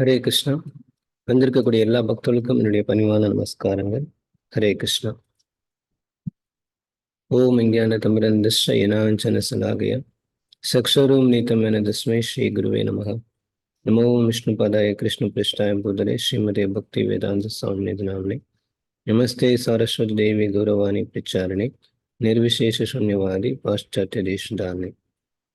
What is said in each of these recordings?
ஹரே கிருஷ்ணா வந்திருக்கக்கூடிய எல்லா பக்தர்களுக்கும் என்னுடைய பணிவான நமஸ்காரங்கள் ஹரே கிருஷ்ணா ஓம் விஞ்ஞான தமிழன் திஷ்ட இனாஞ்சன சலாகய சக்ஷரூம் நீத்தமென தஸ்மை ஸ்ரீ குருவே நமக நமோ விஷ்ணு பதாய கிருஷ்ண பிருஷ்டாய புதரே ஸ்ரீமதே பக்தி வேதாந்த சாமி நாமினே నమస్తే సరస్వతి దేవి గౌరవాణి ప్రచారిణి నిర్విశేష శూన్యవాది పాశ్చాత్య దేశదారిణి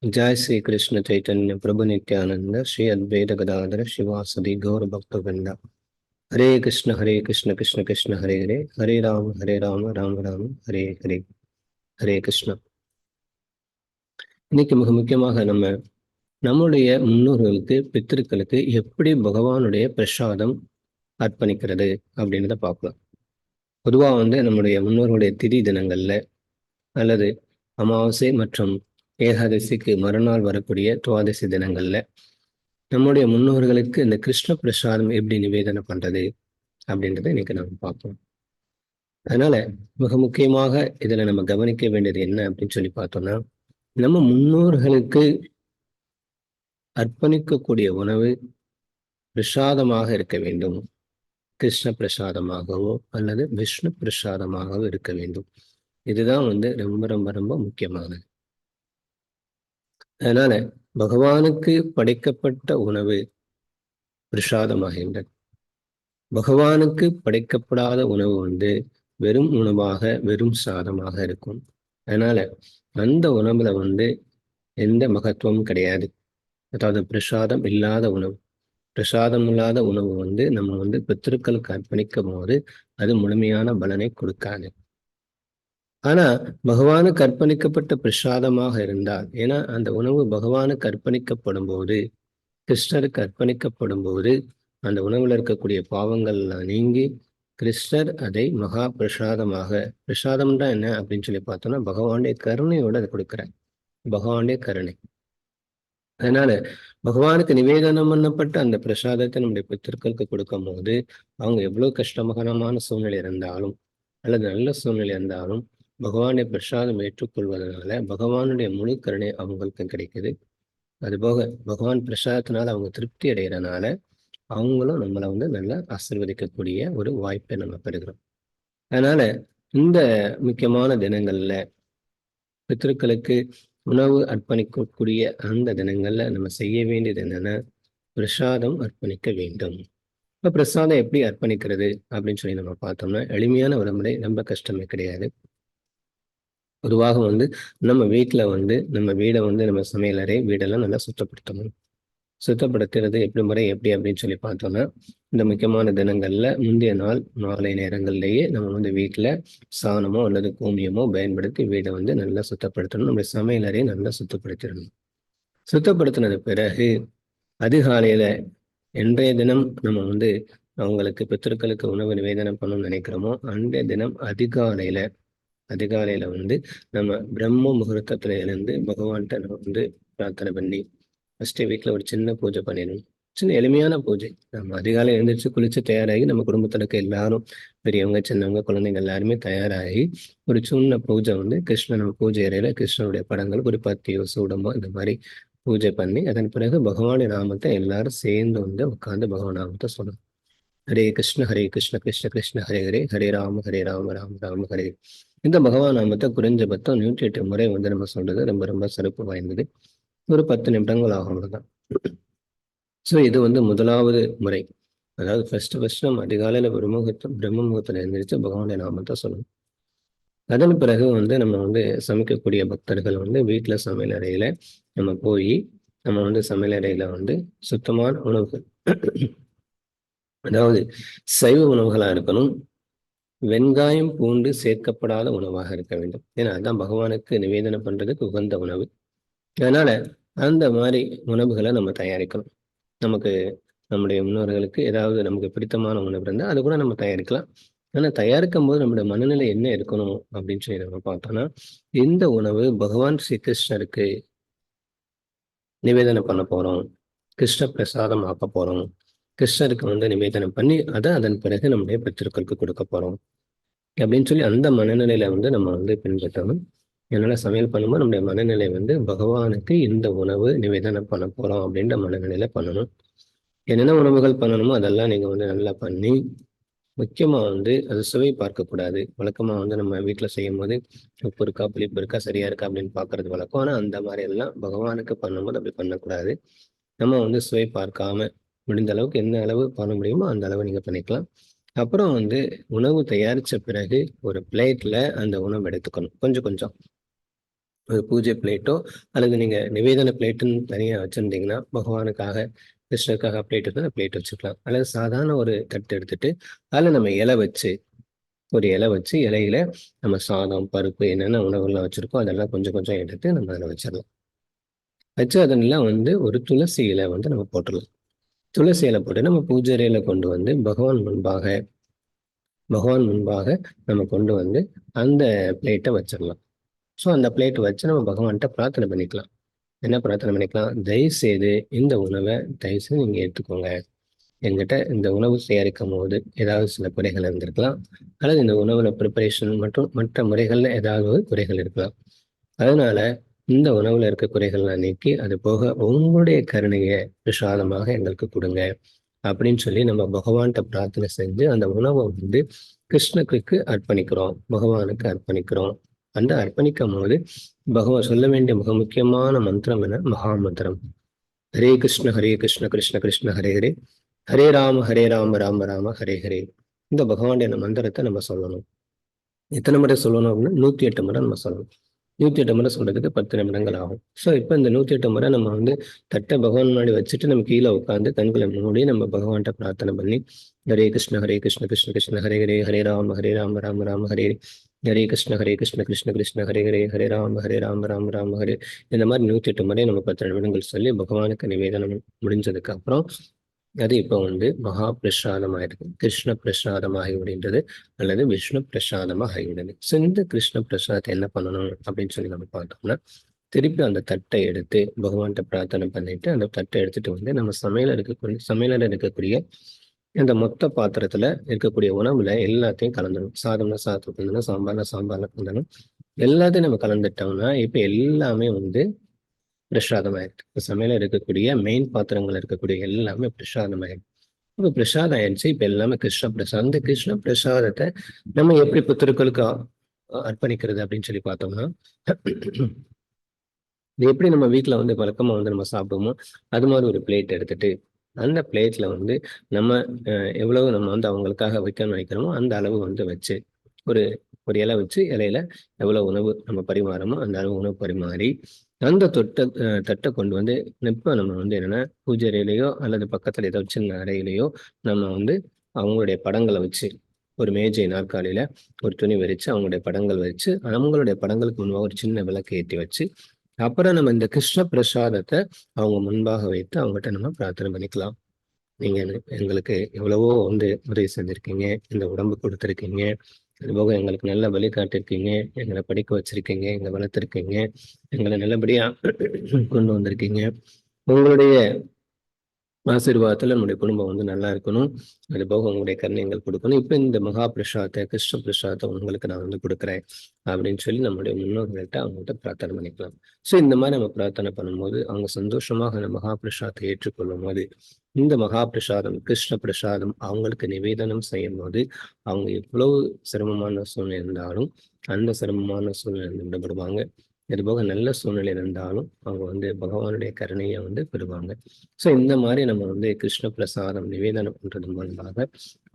ஜெய் ஸ்ரீ கிருஷ்ண ચૈતન્ય பிரபு நித்யானந்த ஸ்ரீ અદ્વૈત ગદાધર சிவாசதி கௌர ભક્ત વૃંદા હરે કૃષ્ણ હરે கிருஷ்ண கிருஷ்ண કૃષ્ણ હરે ஹரே હરે ஹரே હરે રામ ராம் ராம் ஹரே ஹரே ஹரே கிருஷ்ணா இன்னைக்கு மிக முக்கியமாக நம்ம நம்முடைய முன்னோர்களுக்கு பித்திருக்களுக்கு எப்படி பகவானுடைய பிரசாதம் அர்ப்பணிக்கிறது அப்படின்றத பார்க்கலாம். பொதுவாக வந்து நம்முடைய முன்னோர்களுடைய திதி தினங்கள்ல அல்லது அமாவாசை மற்றும் ஏகாதசிக்கு மறுநாள் வரக்கூடிய துவாதசி தினங்கள்ல நம்முடைய முன்னோர்களுக்கு இந்த கிருஷ்ண பிரசாதம் எப்படி நிவேதனம் பண்றது அப்படின்றத இன்னைக்கு நம்ம பார்ப்போம். அதனால மிக முக்கியமாக இதுல நம்ம கவனிக்க வேண்டியது என்ன அப்படின்னு சொல்லி பார்த்தோம்னா நம்ம முன்னோர்களுக்கு அர்ப்பணிக்கக்கூடிய உணவு பிரசாதமாக இருக்க வேண்டும். கிருஷ்ண பிரசாதமாகவோ அல்லது விஷ்ணு பிரசாதமாகவோ இருக்க வேண்டும். இதுதான் வந்து ரொம்ப ரொம்ப ரொம்ப முக்கியமானது. அதனால பகவானுக்கு படைக்கப்பட்ட உணவு பிரசாதமாகின்றது. பகவானுக்கு படைக்கப்படாத உணவு வந்து வெறும் உணவாக வெறும் சாதமாக இருக்கும். அதனால அந்த உணவுல வந்து எந்த மகத்துவமும் கிடையாது. அதாவது பிரசாதம் இல்லாத உணவு. பிரசாதம் இல்லாத உணவு வந்து நம்ம வந்து பித்திருக்களுக்கு அர்ப்பணிக்கும் போது அது முழுமையான பலனை கொடுக்காது. ஆனா பகவானுக்கு அர்ப்பணிக்கப்பட்ட பிரசாதமாக இருந்தால் ஏன்னா அந்த உணவு பகவானுக்கு அர்ப்பணிக்கப்படும் போது கிருஷ்ணருக்கு அர்ப்பணிக்கப்படும் போது அந்த உணவுல இருக்கக்கூடிய பாவங்கள்லாம் நீங்கி கிருஷ்ணர் அதை மகா பிரசாதமாக பிரசாதம் தான் என்ன அப்படின்னு சொல்லி பார்த்தோம்னா பகவானுடைய கருணையோட அதை கொடுக்குறார். பகவானுடைய கருணை. அதனால பகவானுக்கு நிவேதனம் பண்ணப்பட்ட அந்த பிரசாதத்தை நம்முடைய பித்திருக்களுக்கு கொடுக்கும் போது அவங்க எவ்வளவு கஷ்டமகனமான சூழ்நிலை இருந்தாலும் அல்லது நல்ல சூழ்நிலை இருந்தாலும் பகவானை பிரசாதம் ஏற்றுக்கொள்வதனால பகவானுடைய முழு கருணை அவங்களுக்கு கிடைக்குது. அதுபோக பகவான் பிரசாதத்தினால அவங்க திருப்தி அடைகிறனால அவங்களும் நம்மளை வந்து நல்லா ஆசிர்வதிக்கக்கூடிய ஒரு வாய்ப்பை நம்ம பெறுகிறோம். அதனால இந்த முக்கியமான தினங்கள்ல பித்திருக்களுக்கு உணவு அர்ப்பணிக்கக்கூடிய அந்த தினங்கள்ல நம்ம செய்ய வேண்டியது என்னன்னா பிரசாதம் அர்ப்பணிக்க வேண்டும். இப்ப பிரசாதம் எப்படி அர்ப்பணிக்கிறது அப்படின்னு சொல்லி நம்ம பார்த்தோம்னா எளிமையான ஒரு முறை ரொம்ப கஷ்டமே கிடையாது. பொதுவாக வந்து நம்ம வீட்டில் வந்து நம்ம வீடை வந்து நம்ம சமையலறை வீடெல்லாம் நல்லா சுத்தப்படுத்தணும். சுத்தப்படுத்துறது எப்படி முறை எப்படி அப்படின்னு சொல்லி பார்த்தோம்னா இந்த முக்கியமான தினங்கள்ல முந்தைய நாள் மாலை நேரங்கள்லேயே நம்ம வந்து வீட்டில் சாணமோ அல்லது கோமியமோ பயன்படுத்தி வீடை வந்து நல்லா சுத்தப்படுத்தணும். நம்முடைய சமையலறையை நல்லா சுத்தப்படுத்திடணும். சுத்தப்படுத்தினது பிறகு அதிகாலையில இன்றைய தினம் நம்ம வந்து அவங்களுக்கு பித்தர்களுக்கு உணவு நிவேதனம் பண்ணணும்னு நினைக்கிறோமோ அன்றைய தினம் அதிகாலையில அதிகாலையில வந்து நம்ம பிரம்ம முகூர்த்தத்துல இருந்து பகவான்கிட்ட நம்ம வந்து பிரார்த்தனை பண்ணி ஃபர்ஸ்ட் வீட்டில் ஒரு சின்ன பூஜை பண்ணிடணும். சின்ன எளிமையான பூஜை. நம்ம அதிகாலை எழுந்திரிச்சு குளிச்சு தயாராகி நம்ம குடும்பத்தில் இருக்க எல்லாரும் பெரியவங்க சின்னவங்க குழந்தைங்க எல்லாருமே தயாராகி ஒரு சின்ன பூஜை வந்து கிருஷ்ணன் பூஜை அறையில கிருஷ்ணனுடைய படங்கள் ஒரு பத்தியோ சூடமோ இந்த மாதிரி பூஜை பண்ணி அதன் பிறகு பகவானுடைய நாமத்தை எல்லாரும் சேர்ந்து வந்து உட்காந்து பகவான் நாமத்தை சொல்லணும். ஹரே கிருஷ்ண ஹரே கிருஷ்ண கிருஷ்ண கிருஷ்ண ஹரே ஹரே ஹரே ராம ஹரே ராம ராம ராம ஹரே இந்த பகவான் நாமத்தை குறைஞ்சபட்சம் நூற்றி எட்டு முறை வந்து நம்ம சொல்றது ரொம்ப ரொம்ப சிறப்பு வாய்ந்தது. ஒரு பத்து நிமிடங்கள் ஆகும் அவ்வளவுதான். ஸோ இது வந்து முதலாவது முறை. அதாவது ஃபர்ஸ்ட் ஃபர்ஸ்ட் நம்ம அதிகாலையில் பிரம்மமுகூர்த்தம் பிரம்ம முகூர்த்தத்தில் எழுந்திரிச்சு பகவானுடைய நாமத்தை சொல்லணும். அதன் பிறகு வந்து நம்ம வந்து சமைக்கக்கூடிய பக்தர்கள் வந்து வீட்டில் சமையல் அறையில் நம்ம போய் நம்ம வந்து சமையல் அறையில் வந்து சுத்தமான உணவுகள். அதாவது சைவ உணவுகளா இருக்கணும். வெங்காயம் பூண்டு சேர்க்கப்படாத உணவாக இருக்க வேண்டும். ஏன்னா அதுதான் பகவானுக்கு நிவேதனம் பண்றதுக்கு உகந்த உணவு. அதனால அந்த மாதிரி உணவுகளை நம்ம தயாரிக்கணும். நமக்கு நம்முடைய முன்னோர்களுக்கு ஏதாவது நமக்கு பிடித்தமான உணவு இருந்தால் அது கூட நம்ம தயாரிக்கலாம். ஆனால் தயாரிக்கும் போது நம்மளோட மனநிலை என்ன இருக்கணும் அப்படின்னு சொல்லி நம்ம பார்த்தோம்னா இந்த உணவு பகவான் ஸ்ரீகிருஷ்ணருக்கு நிவேதனம் பண்ண போறோம். கிருஷ்ண பிரசாதம் ஆக்க போறோம். கிருஷ்ணருக்கு வந்து நிவேதனம் பண்ணி அதை அதன் பிறகு நம்முடைய பெற்றிருக்களுக்கு கொடுக்க போறோம். அப்படின்னு சொல்லி அந்த மனநிலையில வந்து நம்ம வந்து பின்பற்றணும். என்னால் சமையல் பண்ணும்போது நம்முடைய மனநிலை வந்து பகவானுக்கு இந்த உணவு நிவேதனம் பண்ண போறோம் அப்படின்ற மனநிலையில பண்ணணும். என்னென்ன உணவுகள் பண்ணணுமோ அதெல்லாம் நீங்க வந்து நல்லா பண்ணி முக்கியமா வந்து அது சுவை பார்க்கக்கூடாது. வழக்கமா வந்து நம்ம வீட்டுல செய்யும் போது உப்பு இருக்கா புளிப்பு இருக்கா சரியா இருக்கா அப்படின்னு பாக்குறது வழக்கம். ஆனா அந்த மாதிரி எல்லாம் பகவானுக்கு பண்ணும்போது அப்படி பண்ணக்கூடாது. நம்ம வந்து சுவை பார்க்காம முடிந்த அளவுக்கு என்ன அளவு பண்ண முடியுமோ அந்த அளவு நீங்கள் பண்ணிக்கலாம். அப்புறம் வந்து உணவு தயாரித்த பிறகு ஒரு பிளேட்டில் அந்த உணவு எடுத்துக்கணும். கொஞ்சம் கொஞ்சம். ஒரு பூஜை பிளேட்டோ அல்லது நீங்கள் நிவேதன பிளேட்டுன்னு தனியாக வச்சுருந்தீங்கன்னா பகவானுக்காக கிருஷ்ணருக்காக பிளேட் இருந்தால் பிளேட் வச்சுக்கலாம். அல்லது சாதாரண ஒரு தட்டு எடுத்துட்டு அதில் நம்ம இலை வச்சு ஒரு இலை வச்சு இலையில நம்ம சாதம் பருப்பு என்னென்ன உணவுகள்லாம் வச்சுருக்கோம் அதெல்லாம் கொஞ்சம் கொஞ்சம் எடுத்து நம்ம அதில் வச்சிடலாம். வச்சு அதெல்லாம் வந்து ஒரு துளசி இலை வந்து நம்ம போட்டுடலாம். துளசி இலை போட்டு நம்ம பூஜரையில கொண்டு வந்து பகவான் முன்பாக பகவான் முன்பாக நம்ம கொண்டு வந்து அந்த பிளேட்டை வச்சிடலாம். ஸோ அந்த பிளேட் வச்சு நம்ம பகவான்கிட்ட பிரார்த்தனை பண்ணிக்கலாம். என்ன பிரார்த்தனை பண்ணிக்கலாம்? தயவு செய்து இந்த உணவை தயவு செய்து நீங்கள் எடுத்துக்கோங்க. எங்கிட்ட இந்த உணவு தயாரிக்கும் போது ஏதாவது சில குறைகள் இருந்திருக்கலாம். அல்லது இந்த உணவுல ப்ரிப்பரேஷன் மற்றும் மற்ற முறைகள்ல ஏதாவது குறைகள் இருக்கலாம். அதனால இந்த உணவுல இருக்க குறைகள்லாம் நீக்கி அது போக உங்களுடைய கருணையை பிரசாதமாக எங்களுக்கு கொடுங்க. அப்படின்னு சொல்லி நம்ம பகவான்கிட்ட பிரார்த்தனை செஞ்சு அந்த உணவை வந்து கிருஷ்ணனுக்கு அர்ப்பணிக்கிறோம். பகவானுக்கு அர்ப்பணிக்கிறோம். அந்த அர்ப்பணிக்கும் போது பகவான் சொல்ல வேண்டிய மிக முக்கியமான மந்திரம் என மகாமந்திரம். ஹரே கிருஷ்ண ஹரே கிருஷ்ண கிருஷ்ண கிருஷ்ண ஹரே ஹரே. ஹரே ராம ஹரே ராம ராம ராம ஹரே ஹரே. இந்த பகவானுடைய மந்திரத்தை நம்ம சொல்லணும். எத்தனை முறை சொல்லணும் அப்படின்னா? நூத்தி எட்டு முறை நம்ம சொல்லணும். நூத்தி எட்டு முறை சொல்றதுக்கு பத்து நிமிடங்கள் ஆகும். ஸோ இப்போ இந்த நூத்தி எட்டு முறை நம்ம வந்து தட்டை பகவான் முன்னாடி வச்சுட்டு நம்ம கீழே உட்காந்து கண்களை மூடி நம்ம பகவான்கிட்ட பிரார்த்தனை பண்ணி ஹரே கிருஷ்ண ஹரே கிருஷ்ண கிருஷ்ண கிருஷ்ண ஹரே ஹரே ஹரே ராம ஹரே ராம ராம ராம ஹரே ஹரே கிருஷ்ண ஹரே கிருஷ்ண கிருஷ்ண கிருஷ்ண ஹரே ஹரே ஹரே ராம ஹரே ராம ராம ராம ஹரே. இந்த மாதிரி நூத்தி எட்டு முறை நம்ம பத்து நிமிடங்கள் சொல்லி பகவானுக்கு நிவேதனம் முடிஞ்சதுக்கு அப்புறம் அது இப்போ வந்து மகா பிரசாதமாயிருக்கு கிருஷ்ண பிரசாதம் ஆகிவிடுகின்றது அல்லது விஷ்ணு பிரசாதமாக ஆகிவிடுது ஸோ இந்த கிருஷ்ண பிரசாதத்தை என்ன பண்ணணும் அப்படின்னு சொல்லி நம்ம பார்த்தோம்னா திருப்பி அந்த தட்டை எடுத்து பகவான்கிட்ட பிரார்த்தனை பண்ணிட்டு அந்த தட்டை எடுத்துட்டு வந்து நம்ம சமையல இருக்கக்கூடிய சமையலில் இருக்கக்கூடிய இந்த மொத்த பாத்திரத்துல இருக்கக்கூடிய உணவுல எல்லாத்தையும் கலந்துடும் சாதம்னா சாதத்தை கலந்தணும் சாம்பார்னா சாம்பார்ல கலந்தணும் எல்லாத்தையும் நம்ம கலந்துட்டோம்னா இப்ப எல்லாமே வந்து பிரசாதம் இப்போ சமையல இருக்கக்கூடிய மெயின் பாத்திரங்கள் இருக்கக்கூடிய எல்லாமே பிரசாதம் இப்போ பிரசாதம் ஆயிடுச்சு. இப்போ எல்லாமே கிருஷ்ண பிரசாதம். இந்த கிருஷ்ண பிரசாதத்தை நம்ம எப்படி புத்தருக்களுக்கு அர்ப்பணிக்கிறது அப்படின்னு சொல்லி பார்த்தோம்னா இது எப்படி நம்ம வீட்டுல வந்து வழக்கமாக வந்து நம்ம சாப்பிடுவோமோ அது மாதிரி ஒரு பிளேட் எடுத்துட்டு அந்த பிளேட்ல வந்து நம்ம எவ்வளவு நம்ம வந்து அவங்களுக்காக வைக்கணும்னு நினைக்கிறோமோ அந்த அளவு வந்து வச்சு ஒரு ஒரு இலை வச்சு இலையில எவ்வளவு உணவு நம்ம பரிமாறமோ அந்த அளவு உணவு பரிமாறி அந்த தொட்டை தட்டை கொண்டு வந்து இப்போ நம்ம வந்து என்னென்னா பூஜை அறையிலையோ அல்லது பக்கத்தில் ஏதோ சின்ன அறையிலையோ நம்ம வந்து அவங்களுடைய படங்களை வச்சு ஒரு மேஜை நாற்காலியில் ஒரு துணி விரிச்சு அவங்களுடைய படங்கள் வச்சு அவங்களுடைய படங்களுக்கு முன்பாக ஒரு சின்ன விளக்கு ஏற்றி வச்சு அப்புறம் நம்ம இந்த கிருஷ்ண பிரசாதத்தை அவங்க முன்பாக வைத்து அவங்ககிட்ட நம்ம பிரார்த்தனை பண்ணிக்கலாம். நீங்கள் எங்களுக்கு எவ்வளவோ வந்து உதவி செஞ்சிருக்கீங்க இந்த உடம்பு கொடுத்துருக்கீங்க அதுபோக எங்களுக்கு நல்ல வழிகாட்டிருக்கீங்க எங்களை படிக்க வச்சிருக்கீங்க எங்களை வளர்த்துருக்கீங்க எங்களை நல்லபடியா கொண்டு வந்திருக்கீங்க. உங்களுடைய ஆசீர்வாதத்தில் நம்முடைய குடும்பம் வந்து நல்லா இருக்கணும். அது போக உங்களுடைய கருணைகள் கொடுக்கணும். இப்ப இந்த மகா பிரசாத்தை கிருஷ்ண பிரசாதத்தை உங்களுக்கு நான் வந்து கொடுக்குறேன். அப்படின்னு சொல்லி நம்முடைய முன்னோர்கள்ட்ட அவங்கள்ட்ட பிரார்த்தனை பண்ணிக்கலாம். ஸோ இந்த மாதிரி நம்ம பிரார்த்தனை பண்ணும்போது அவங்க சந்தோஷமாக அந்த மகா பிரசாதத்தை ஏற்றுக்கொள்ளும் போது இந்த மகா பிரசாதம் கிருஷ்ண பிரசாதம் அவங்களுக்கு நிவேதனம் செய்யும் போது அவங்க எவ்வளவு சிரமமான சூழ்நிலை இருந்தாலும் அந்த சிரமமான சூழ்நிலை இது போக நல்ல சூழ்நிலை இருந்தாலும் அவங்க வந்து பகவானுடைய கருணையை வந்து பெறுவாங்க. ஸோ இந்த மாதிரி நம்ம வந்து கிருஷ்ண பிரசாதம் நிவேதனம் பண்றது மூலமாக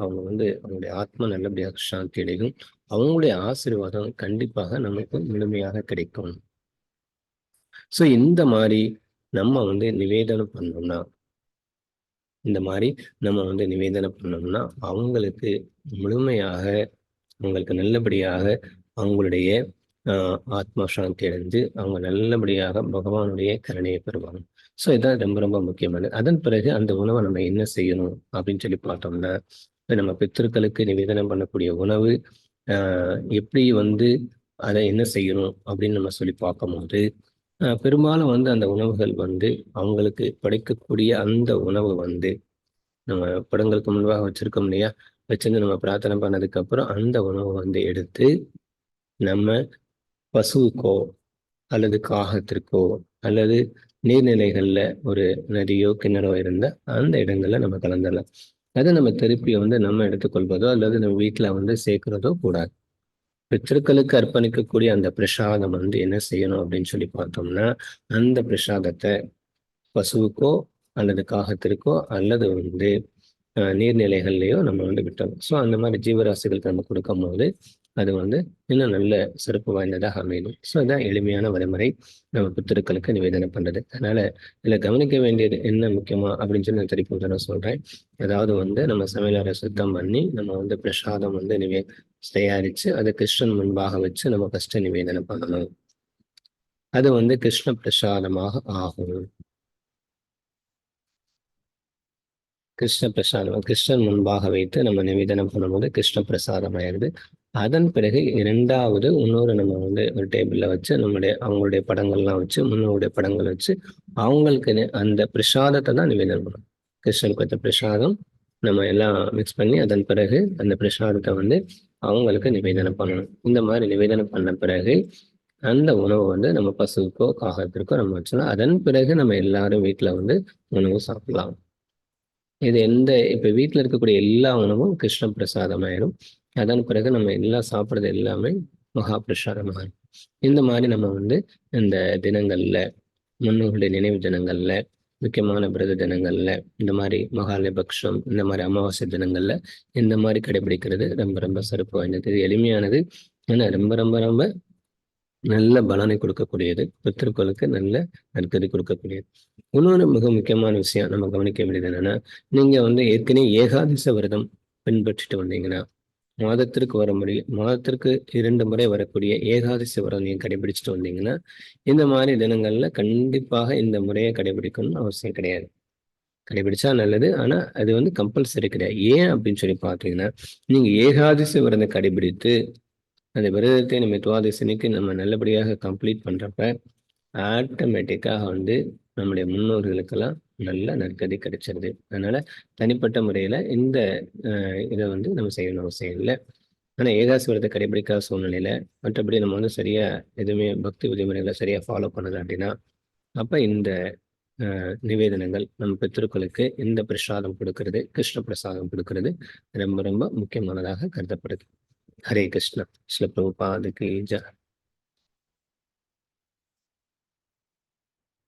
அவங்க வந்து அவங்களுடைய ஆத்மா நல்லபடியாக சாந்தி அடையும். அவங்களுடைய ஆசீர்வாதம் கண்டிப்பாக நமக்கு முழுமையாக கிடைக்கும். ஸோ இந்த மாதிரி நம்ம வந்து நிவேதனம் பண்ணோம்னா இந்த மாதிரி நம்ம வந்து நிவேதனம் பண்ணோம்னா அவங்களுக்கு முழுமையாக அவங்களுக்கு நல்லபடியாக அவங்களுடைய ஆத்மா சாந்தி அடைந்து அவங்க நல்லபடியாக பகவானுடைய கருணையை பெறுவாங்க. ஸோ இதான் ரொம்ப ரொம்ப முக்கியமானது. அதன் பிறகு அந்த உணவை நம்ம என்ன செய்யணும் அப்படின்னு சொல்லி பார்த்தோம்னா நம்ம பித்திருக்களுக்கு நிவேதனம் பண்ணக்கூடிய உணவு எப்படி வந்து அதை என்ன செய்யணும் அப்படின்னு நம்ம சொல்லி பார்க்கும்போது பெரும்பாலும் வந்து அந்த உணவுகள் வந்து அவங்களுக்கு படைக்கக்கூடிய அந்த உணவு வந்து நம்ம படங்களுக்கு முன்பாக வச்சிருக்கோம் இல்லையா? வச்சிருந்து நம்ம பிரார்த்தனை பண்ணதுக்கு அப்புறம் அந்த உணவை வந்து எடுத்து நம்ம பசுவுக்கோ அல்லது காகத்திற்கோ அல்லது நீர்நிலைகளில் ஒரு நதியோ கிணறோ இருந்தால் அந்த இடங்களில் நம்ம கலந்துடலாம் அதை நம்ம திருப்பி வந்து நம்ம எடுத்துக்கொள்வதோ அல்லது நம்ம வீட்டில் வந்து சேர்க்கிறதோ கூடாது. பித்திருக்களுக்கு அர்ப்பணிக்கக்கூடிய அந்த பிரசாதம் வந்து என்ன செய்யணும் அப்படின்னு சொல்லி பார்த்தோம்னா அந்த பிரசாதத்தை பசுவுக்கோ அல்லது காகத்திற்கோ அல்லது வந்து நீர்நிலைகள்லையோ நம்ம வந்து விட்டோம். ஸோ அந்த மாதிரி ஜீவராசிகளுக்கு நம்ம கொடுக்கும் போது அது வந்து இன்னும் நல்ல சிறப்பு வாய்ந்ததாக அமையும். ஸோ இதான் எளிமையான வழிமுறை நம்ம புத்திருக்களுக்கு நிவேதனம் பண்றது. அதனால இதில் கவனிக்க வேண்டியது என்ன முக்கியமா அப்படின்னு சொல்லி நான் திருப்பி நான் சொல்றேன். அதாவது வந்து நம்ம சமையலரை சுத்தம் பண்ணி நம்ம வந்து பிரசாதம் வந்து நிவே தயாரிச்சு அதை கிருஷ்ணன் முன்பாக வச்சு நம்ம ஃபஸ்ட்டு நிவேதனம் பண்ணணும். அது வந்து கிருஷ்ண பிரசாதமாக ஆகும். கிருஷ்ண பிரசாதம் கிருஷ்ணன் முன்பாக வைத்து நம்ம நிவேதனம் பண்ணும்போது கிருஷ்ண பிரசாதம் ஆயிடுது. அதன் பிறகு இரண்டாவது இன்னொரு நம்ம வந்து ஒரு டேபிளில் வச்சு நம்முடைய அவங்களுடைய படங்கள்லாம் வச்சு முன்னோருடைய படங்கள் வச்சு அவங்களுக்கு அந்த பிரசாதத்தை தான் நிவேதனம் பண்ணணும். கிருஷ்ணனுக்கு வைத்த பிரசாதம் நம்ம எல்லாம் மிக்ஸ் பண்ணி அதன் பிறகு அந்த பிரசாதத்தை வந்து அவங்களுக்கு நிவேதனம் பண்ணணும். இந்த மாதிரி நிவேதனம் பண்ண பிறகு அந்த உணவு வந்து நம்ம பசுக்கோ காகத்திற்கோ நம்ம வச்சோம்னா அதன் பிறகு நம்ம எல்லாரும் வீட்டில் வந்து உணவு சாப்பிடலாம். இது எந்த இப்போ வீட்டில் இருக்கக்கூடிய எல்லா உணவும் கிருஷ்ண பிரசாதம் ஆயிடும் அதன் பிறகு நம்ம எல்லாம் சாப்பிட்றது எல்லாமே மகா பிரசாதமாக இந்த மாதிரி நம்ம வந்து இந்த தினங்கள்ல முன்னோர்களுடைய நினைவு தினங்கள்ல முக்கியமான பிரத தினங்கள்ல இந்த மாதிரி மகாலபக்ஷம் இந்த மாதிரி அமாவாசை தினங்கள்ல இந்த மாதிரி கடைபிடிக்கிறது ரொம்ப ரொம்ப சிறப்பு வாய்ந்தது. இது எளிமையானது. ஏன்னா ரொம்ப ரொம்ப ரொம்ப நல்ல பலனை கொடுக்கக்கூடியது. பித்திருக்களுக்கு நல்ல நற்கதி கொடுக்கக்கூடியது. இன்னொன்று மிக முக்கியமான விஷயம் நம்ம கவனிக்க வேண்டியது என்னன்னா நீங்க வந்து ஏற்கனவே ஏகாதச விரதம் பின்பற்றிட்டு வந்தீங்கன்னா மாதத்திற்கு வர முடியும் மாதத்திற்கு இரண்டு முறை வரக்கூடிய ஏகாதசி விரதம் நீங்க கடைபிடிச்சிட்டு வந்தீங்கன்னா இந்த மாதிரி தினங்கள்ல கண்டிப்பாக இந்த முறையை கடைபிடிக்கணும்னு அவசியம் கிடையாது. கடைபிடிச்சா நல்லது. ஆனா அது வந்து கம்பல்சரி கிடையாது. ஏன் அப்படின்னு சொல்லி பார்த்தீங்கன்னா நீங்க ஏகாதசி விரதம் கடைபிடித்து அந்த விரதத்தை நம்ம துவாதசனிக்கு நம்ம நல்லபடியாக கம்ப்ளீட் பண்ணுறப்ப ஆட்டோமேட்டிக்காக வந்து நம்முடைய முன்னோர்களுக்கெல்லாம் நல்ல நற்கதி கிடைச்சிருது. அதனால தனிப்பட்ட முறையில் இந்த இதை வந்து நம்ம செய்யணும் அவசியம் இல்லை. ஆனால் ஏகாசி விரதத்தை கடைபிடிக்காத சூழ்நிலையில் மற்றபடி நம்ம வந்து சரியாக எதுவுமே பக்தி விதிமுறைகளை சரியாக ஃபாலோ பண்ணல அப்படின்னா அப்போ இந்த நிவேதனங்கள் நம்ம பித்திருக்களுக்கு இந்த பிரசாதம் கொடுக்கறது கிருஷ்ண பிரசாதம் கொடுக்கறது ரொம்ப ரொம்ப முக்கியமானதாக கருதப்படுது. हरे कृष्ण श्री प्रभुपाद की जय।